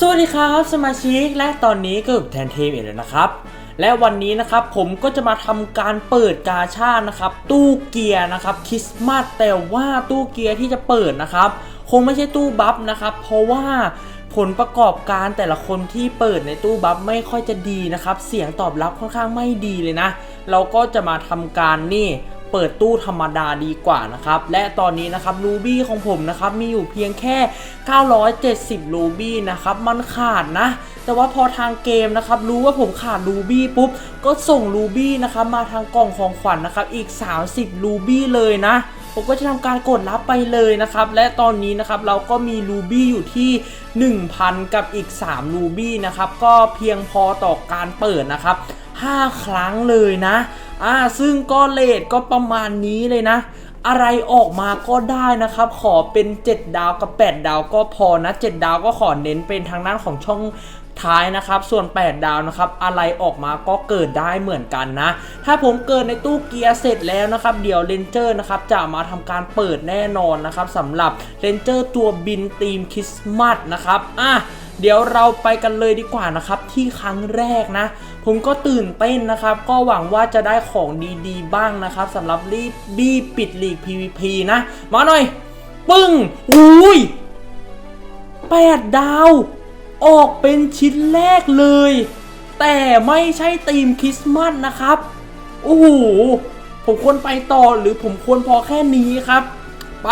สวัสดีครับสมาชิกและตอนนี้ก็อยู่แทนเทมอีกแล้วนะครับ และวันนี้นะครับผมก็จะมาทำการเปิดกาชาดนะครับ ตู้เกียร์นะครับคริสต์มาสแต่ว่าตู้เกียร์ที่จะเปิดนะครับ คงไม่ใช่ตู้บัฟนะครับ เพราะว่าผลประกอบการแต่ละคนที่เปิดในตู้บัฟไม่ค่อยจะดีนะครับ เสียงตอบรับค่อนข้างไม่ดีเลยนะ เราก็จะมาทำการนี่ เปิดตู้ธรรมดาดีกว่านะครับ และตอนนี้นะครับรูบี้ของผมนะครับมีอยู่เพียงแค่ 970รูบี้นะครับมันขาดนะ แต่ว่าพอทางเกมนะครับรู้ว่าผมขาดรูบี้ปุ๊บก็ส่งรูบี้นะครับมาทางกล่องของขวัญนะครับอีก 30รูบี้เลยนะผมก็จะทำการกดรับไปเลยนะครับ และตอนนี้นะครับเราก็มีรูบี้อยู่ที่ 1,000 กับอีก3รูบี้นะครับ ก็เพียงพอต่อการเปิดนะครับ 5 ครั้งเลยนะ อ่าซึ่งก็เลทก็ประมาณนี้เลยนะ อะไรออกมาก็ได้นะครับ ขอเป็น 7 ดาวกับ 8 ดาวก็พอนะ 7 ดาวก็ขอเน้นเป็นทางด้านของช่องท้ายนะครับ ส่วน 8 ดาวนะครับ อะไรออกมาก็เกิดได้เหมือนกันนะ ถ้าผมเกิดในตู้เกียร์เสร็จแล้วนะครับ เดี๋ยวเรนเจอร์นะครับ จะมาทำการเปิดแน่นอนนะครับสำหรับเรนเจอร์ตัวบินทีมคริสต์มาสนะครับ อะ เดี๋ยวเราไปกันเลยดีกว่านะครับ ที่ครั้งแรกนะ ผมก็ตื่นเต้นนะครับ ก็หวังว่าจะได้ของดีๆ บ้างนะครับสำหรับรีบบี้ปิดลีก PVP นะ มาหน่อย ปึ้งอุ้ยแปดดาว ออกเป็นชิ้นแรกเลย แต่ไม่ใช่ธีมคริสต์มาสนะครับ โอ้โห ผมควรไปต่อหรือผมควรพอแค่นี้ครับ ไป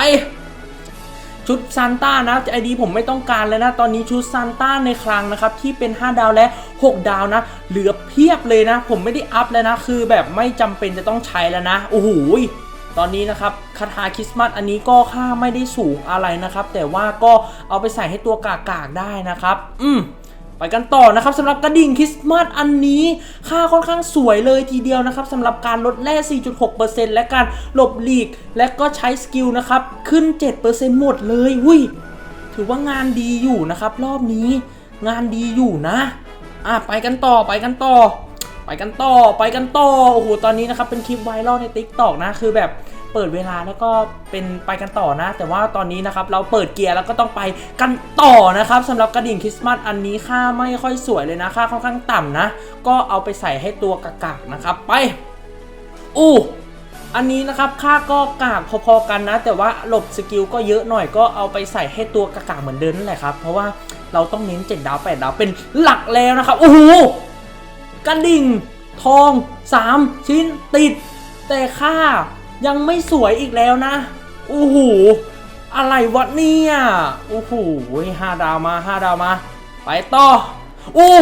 ชุดซานต้านะไอดีผมไม่ต้องการเลยนะ ตอนนี้ชุดซานต้าในคลังนะครับ ที่เป็น 5 ดาวและ 6 ดาวนะ เหลือเพียบเลยนะ ผมไม่ได้อัพแล้วนะ คือแบบไม่จำเป็นจะต้องใช้แล้วนะ โอ้โหตอนนี้นะครับคาถาคริสต์มาสอันนี้ก็ค่าไม่ได้สูงอะไรนะครับ แต่ว่าก็เอาไปใส่ให้ตัวกากๆได้นะครับ อืม ไปกันต่อนะครับสำหรับกระดิ่งคริสต์มาสอันนี้ ค่าค่อนข้างสวยเลยทีเดียวนะครับสำหรับการลดแร่ 4.6%และการหลบหลีก และก็ใช้สกิลนะครับ ขึ้น 7%หมดเลยอุ้ยถือว่างานดีอยู่นะครับ รอบนี้ งานดีอยู่นะอะไปกันต่อไปกันต่อ ไปกันต่อไปกันต่อโอ้โหตอนนี้นะครับเป็นคลิปไวรัลใน t ิ k t o k นะคือแบบ เปิดเวลาแล้วก็เป็นไปกันต่อนะ แต่ว่าตอนนี้นะครับเราเปิดเกียร์แล้วก็ต้องไปกันต่อนะครับสำหรับกระดิ่งคริสต์มาสอันนี้ค่าไม่ค่อยสวยเลยนะค่าค่อนข้างต่ำนะ ก็เอาไปใส่ให้ตัวกากๆนะครับไปอู้อันนี้นะครับค่าก็กากพอๆกันนะ แต่ว่าหลบสกิลก็เยอะหน่อยก็เอาไปใส่ให้ตัวกากาเหมือนเดิมนั่นแหละครับเพราะว่าเราต้องเน้น7ดดาว8ดาวเป็นหลักแล้วนะครับโอ้โหกระดิ่งทอง 3 ชิ้นติด แต่ค่า ยังไม่สวยอีกแล้วนะ โอ้โห อะไรวะเนี่ย โอ้โหห้าดาวมาห้าดาวมา ไปต่อ อู้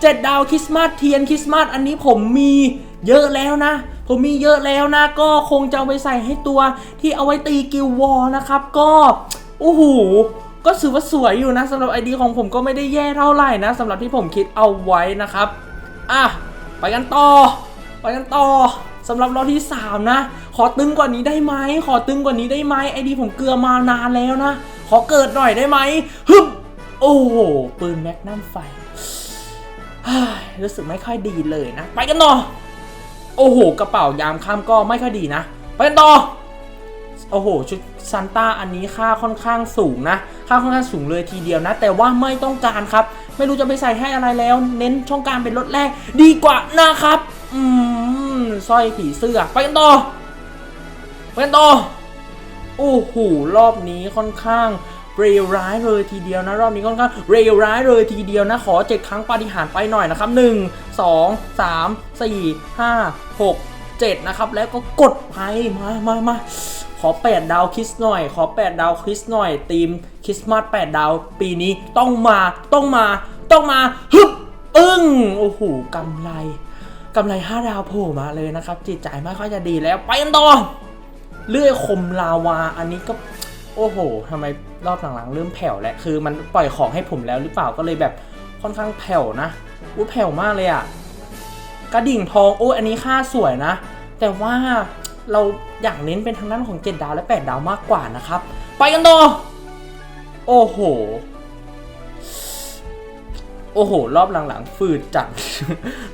เจ็ดดาวคริสต์มาสเทียนคริสต์มาสอันนี้ผมมีเยอะแล้วนะ ผมมีเยอะแล้วนะ ก็คงจะเอาไปใส่ให้ตัวที่เอาไว้ตีกิลวอลนะครับ ก็โอ้โหก็ถือว่าสวยอยู่นะสำหรับไอดีของผมก็ไม่ได้แย่เท่าไหร่นะสำหรับที่ผมคิดเอาไว้นะครับ อะ ไปกันต่อ ไปกันต่อ สำหรับรอบที่ 3 นะ ขอตึงกว่านี้ได้ไหมขอตึงกว่านี้ได้ไหมไอดีผมเกลือมานานแล้วนะ ขอเกิดหน่อยได้ไหมฮึบโอ้โหปืนแมกนัมไฟรู้สึกไม่ค่อยดีเลยนะ ไปกันต่อโอ้โห กระเป๋ายามค่ำก็ไม่ค่อยดีนะ ไปกันต่อโอ้โห ชุดซันต้าอันนี้ค่าค่อนข้างสูงนะ ค่าค่อนข้างสูงเลยทีเดียวนะ แต่ว่าไม่ต้องการครับ ไม่รู้จะไปใส่ให้อะไรแล้ว เน้นช่องการเป็นรถแรก ดีกว่านะครับ อืม สร้อยผีเสื้อ ไปกันต่อ ไปกันต่อ โอ้โห รอบนี้ค่อนข้างเร็วร้ายเลยทีเดียวนะ รอบนี้ค่อนข้างเร็วร้ายเลยทีเดียวนะ ขอเจ็ดครั้งปาฏิหาริย์ไปหน่อยนะครับหนึ่งสองสามสี่ห้าหกเจ็ดนะครับ แล้วก็กดไปมามามาขอ 8 ดาวคริสหน่อย ขอ 8 ดาวคริสหน่อยทีมคริสต์มาส8ดาว ปีนี้ต้องมาต้องมา ต้องมาฮึบอึ้งโอ้โหกำไร กำไร 5 ดาวโผล่มาเลยนะครับ จิตใจไม่ค่อยจะดีแล้วไปกันต่อเลื่อยคมลาวาอันนี้ก็ โอ้โหทำไมรอบหลังๆเริ่มแผ่วแล้วคือมันปล่อยของให้ผมแล้วหรือเปล่าก็เลยแบบค่อนข้างแผ่วนะอู้แผ่วมากเลยอะกระดิ่งทองโอ้อันนี้ค่าสวยนะ แต่ว่าเราอยากเน้นเป็นทางด้านของ 7 ดาวและ 8 ดาวมากกว่านะครับ ไปกันต่อโอ้โห โอ้โห รอบหลังๆฝืดจัด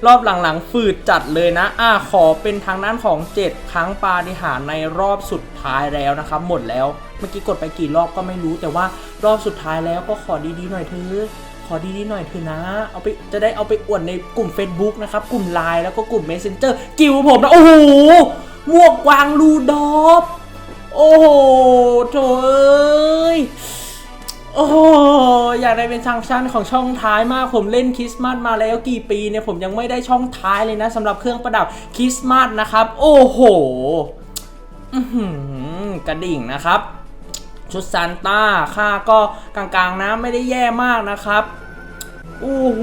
รอบหลังๆฝืดจัดเลยนะอ่าขอเป็นทางด้านของ 7 ครั้งปาฏิหาริย์ในรอบสุดท้ายแล้วนะครับ หมดแล้ว เมื่อกี้กดไปกี่รอบก็ไม่รู้ แต่ว่ารอบสุดท้ายแล้วก็ขอดีๆหน่อยเถอะขอดีๆหน่อยเถอะนะ เอาไปจะได้เอาไปอวดในกลุ่ม Facebook นะครับ กลุ่ม Line แล้วก็กลุ่ม Messenger กิวผมนะโอ้โหหมวกวางลูดอฟโอ้โหโถเอ้ย โอ้อยากได้เป็นชังชันของช่องท้ายมากผมเล่นคริสต์มาสมาแล้วกี่ปีเนี่ยผมยังไม่ได้ช่องท้ายเลยนะสำหรับเครื่องประดับคริสต์มาสนะครับ โอ้โหกระดิ่งนะครับ ชุดซานต้าค่าก็กลางๆนะไม่ได้แย่มากนะครับโอ้โห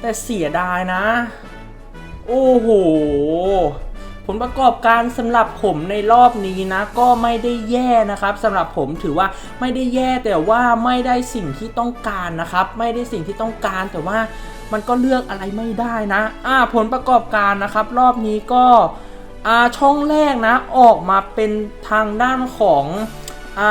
แต่เสียดายนะ โอ้โห ผลประกอบการสำหรับผมในรอบนี้นะ ก็ไม่ได้แย่นะครับสำหรับผมถือว่าไม่ได้แย่แต่ว่าไม่ได้สิ่งที่ต้องการนะครับ ไม่ได้สิ่งที่ต้องการแต่ว่ามันก็เลือกอะไรไม่ได้นะอ่าผลประกอบการนะครับ รอบนี้ก็อ่าช่องแรกนะออกมาเป็นทางด้านของอ่า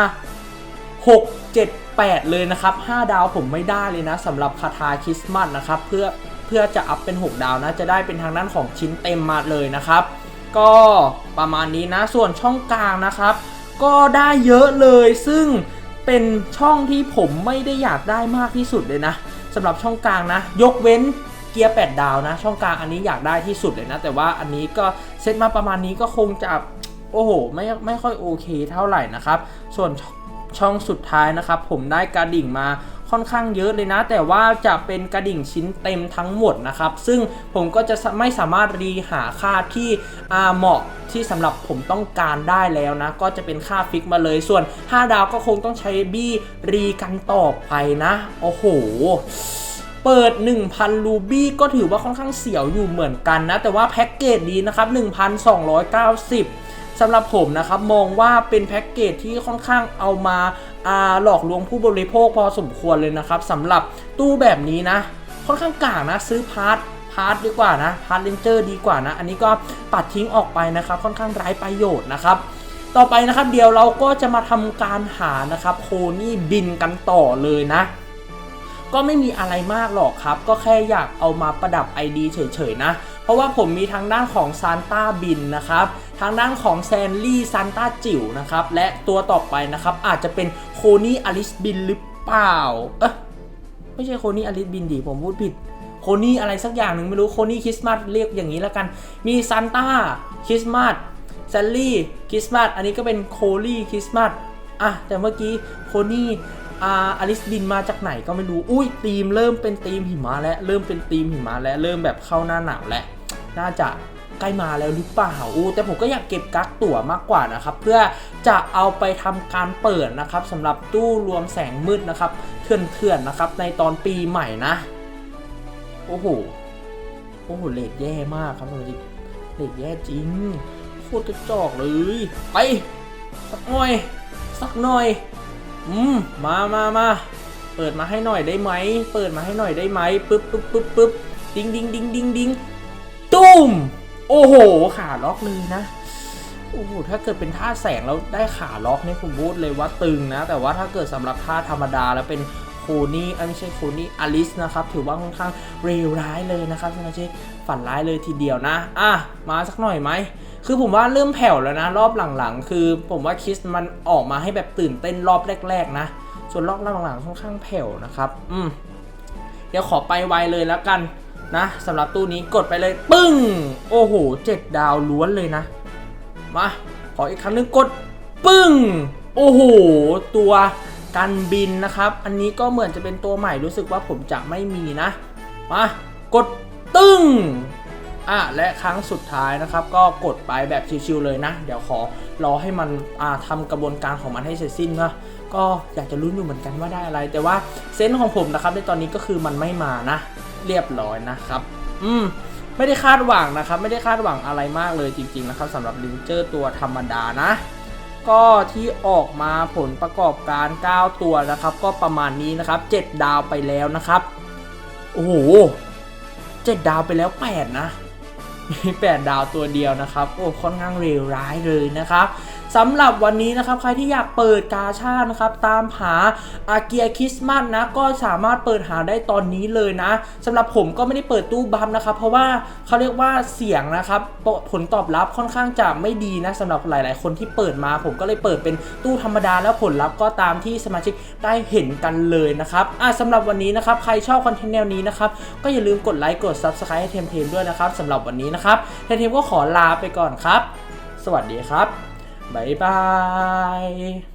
6 7 8เลยนะครับ 5 ดาวผมไม่ได้เลยนะสำหรับคาถาคริสต์มาสนะครับเพื่อเพื่อจะอัพเป็น 6 ดาวนะ จะได้เป็นทางด้านของชิ้นเต็มมาเลยนะครับ ก็ประมาณนี้นะส่วนช่องกลางนะครับ ก็ได้เยอะเลยซึ่งเป็นช่องที่ผมไม่ได้อยากได้มากที่สุดเลยนะสำหรับช่องกลางนะ ยกเว้นเกียร์ 8 ดาวนะ ช่องกลางอันนี้อยากได้ที่สุดเลยนะ แต่ว่าอันนี้ก็เซตมาประมาณนี้ก็คงจะโอ้โหไม่ไม่ค่อยโอเคเท่าไหร่นะครับ ส่วนช่องสุดท้ายนะครับ ผมได้กระดิ่งมา ค่อนข้างเยอะเลยนะ แต่ว่าจะเป็นกระดิ่งชิ้นเต็มทั้งหมดนะครับ ซึ่งผมก็จะไม่สามารถรีหาค่าที่เหมาะที่สำหรับผมต้องการได้แล้วนะ ก็จะเป็นค่าฟิกมาเลย ส่วน 5 ดาวก็คงต้องใช้บี้รีกันต่อไปนะ โอ้โหเปิด 1,000 รูบี้ก็ถือว่าค่อนข้างเสียวอยู่เหมือนกันนะ แต่ว่าแพ็กเกจดีนะครับ 1,290สำหรับผมนะครับ มองว่าเป็นแพ็กเกจที่ค่อนข้างเอามา หลอกลวงผู้บริโภคพอสมควรเลยนะครับสำหรับตู้แบบนี้นะ ค่อนข้างกลางนะซื้อพาร์ทพาร์ทดีกว่านะพาร์ทเลนเจอร์ดีกว่านะ อันนี้ก็ปัดทิ้งออกไปนะครับ ค่อนข้างไร้ประโยชน์นะครับ ต่อไปนะครับเดี๋ยวเราก็จะมาทำการหานะครับโคนี่บินกันต่อเลยนะ ก็ไม่มีอะไรมากหรอกครับ ก็แค่อยากเอามาประดับ ID เฉยๆนะ เพราะว่าผมมีทางด้านของซานต้าบินนะครับทางด้านของแซนลี่ซานต้าจิ๋วนะครับและตัวต่อไปนะครับอาจจะเป็นโคนี่อลิสบินหรือเปล่าเอ๊ะไม่ใช่โคนี่อลิสบินดิผมพูดผิดโคนี่อะไรสักอย่างหนึ่งไม่รู้โคนี่คริสต์มาสเรียกอย่างนี้แล้วกัน มีซานต้าคริสต์มาสแซนลี่คริสต์มาสอันนี้ก็เป็นโคลี่คริสต์มาสอะแต่เมื่อกี้โคนี่ อาอลิสบินมาจากไหนก็ไม่รู้ อุ้ยธีมเริ่มเป็นธีมหิมะแล้วเริ่มเป็นธีมหิมะแล้วเริ่มแบบเข้าหน้าหนาวแล้วน่าจะใกล้มาแล้วหรือเปล่าอู้แต่ผมก็อยากเก็บกักตั๋วมากกว่านะครับ เพื่อจะเอาไปทำการเปิดนะครับสำหรับตู้รวมแสงมืดนะครับเถื่อนๆนะครับ ในตอนปีใหม่นะ โอ้โหโอ้โหเลทแย่มากครับทุกคนเลทแย่จริงโคตรกระจอกเลย ไปสักหน่อย สักหน่อย อืมมามามาเปิดมาให้หน่อยได้ไหม เปิดมาให้หน่อยได้ไหมปึ๊บปึ๊บปึ๊บปึ๊บดิงดิงดิงดิงดิงตุ้ม โอ้โห ขาล็อกเลยนะ โอ้โห ถ้าเกิดเป็นท่าแสงแล้วได้ขาล็อกนี่ผมพูดเลยว่าตึงนะ แต่ว่าถ้าเกิดสำหรับท่าธรรมดาแล้วเป็น คนี่ไม่ใช่โคนี่อลิสนะครับถือว่าค่อนข้างเร็วร้ายเลยนะครับสมาชิกฝันร้ายเลยทีเดียวนะอะมาสักหน่อยไหมคือผมว่าเริ่มแผ่วแล้วนะ รอบหลังๆ คือผมว่าคิสมันออกมาให้แบบตื่นเต้นรอบแรก ๆ นะ ส่วนรอบหลังๆค่อนข้างแผ่วนะครับ อืมเดี๋ยวขอไปไวเลยแล้วกันนะสำหรับตู้นี้กดไปเลยปึ้ง โอ้โหเจ็ดดาวล้วนเลยนะ มา ขออีกครั้งหนึงกด ปึ้ง โอ้โห ตัว กันบินนะครับ อันนี้ก็เหมือนจะเป็นตัวใหม่รู้สึกว่าผมจะไม่มีนะ มากดตึ้งอะและครั้งสุดท้ายนะครับ ก็กดไปแบบชิวๆเลยนะ เดี๋ยวขอรอให้มันอ่าทำกระบวนการของมันให้เสร็จสิ้นก็ก็อยากจะลุ้นอยู่เหมือนกันว่าได้อะไร แต่ว่าเซนส์ของผมนะครับในตอนนี้ก็คือมันไม่มานะ เรียบร้อยนะครับ อืมไม่ได้คาดหวังนะครับ ไม่ได้คาดหวังอะไรมากเลยจริง ๆ นะครับสำหรับลิงเจอร์ตัวธรรมดานะ ก็ที่ออกมาผลประกอบการ 9 ตัวนะครับ ก็ประมาณนี้นะครับ 7 ดาวไปแล้วนะครับ โอ้โหเจ็ดาวไปแล้ว 8 นะมี8ดาวตัวเดียวนะครับ โอ้ค่อนข้างเร็วร้ายเลยนะครับ สำหรับวันนี้นะครับใครที่อยากเปิดกาชาดนะครับตามหาอาเกียคริสต์มาสนะก็สามารถเปิดหาได้ตอนนี้เลยนะสำหรับผมก็ไม่ได้เปิดตู้บัมนะครับเพราะว่าเขาเรียกว่าเสียงนะครับผลตอบรับค่อนข้างจะไม่ดีนะสำหรับหลาย ๆ คนที่เปิดมาผมก็เลยเปิดเป็นตู้ธรรมดาแล้วผลลัพธ์ก็ตามที่สมาชิกได้เห็นกันเลยนะครับอะสำหรับวันนี้นะครับใครชอบคอนเทนต์แนวนี้นะครับก็อย่าลืมกดไลค์กด Subscribe ให้เทมเทมด้วยนะครับสำหรับวันนี้นะครับเทมเทมก็ขอลาไปก่อนครับ สวัสดีครับ บ๊ายบาย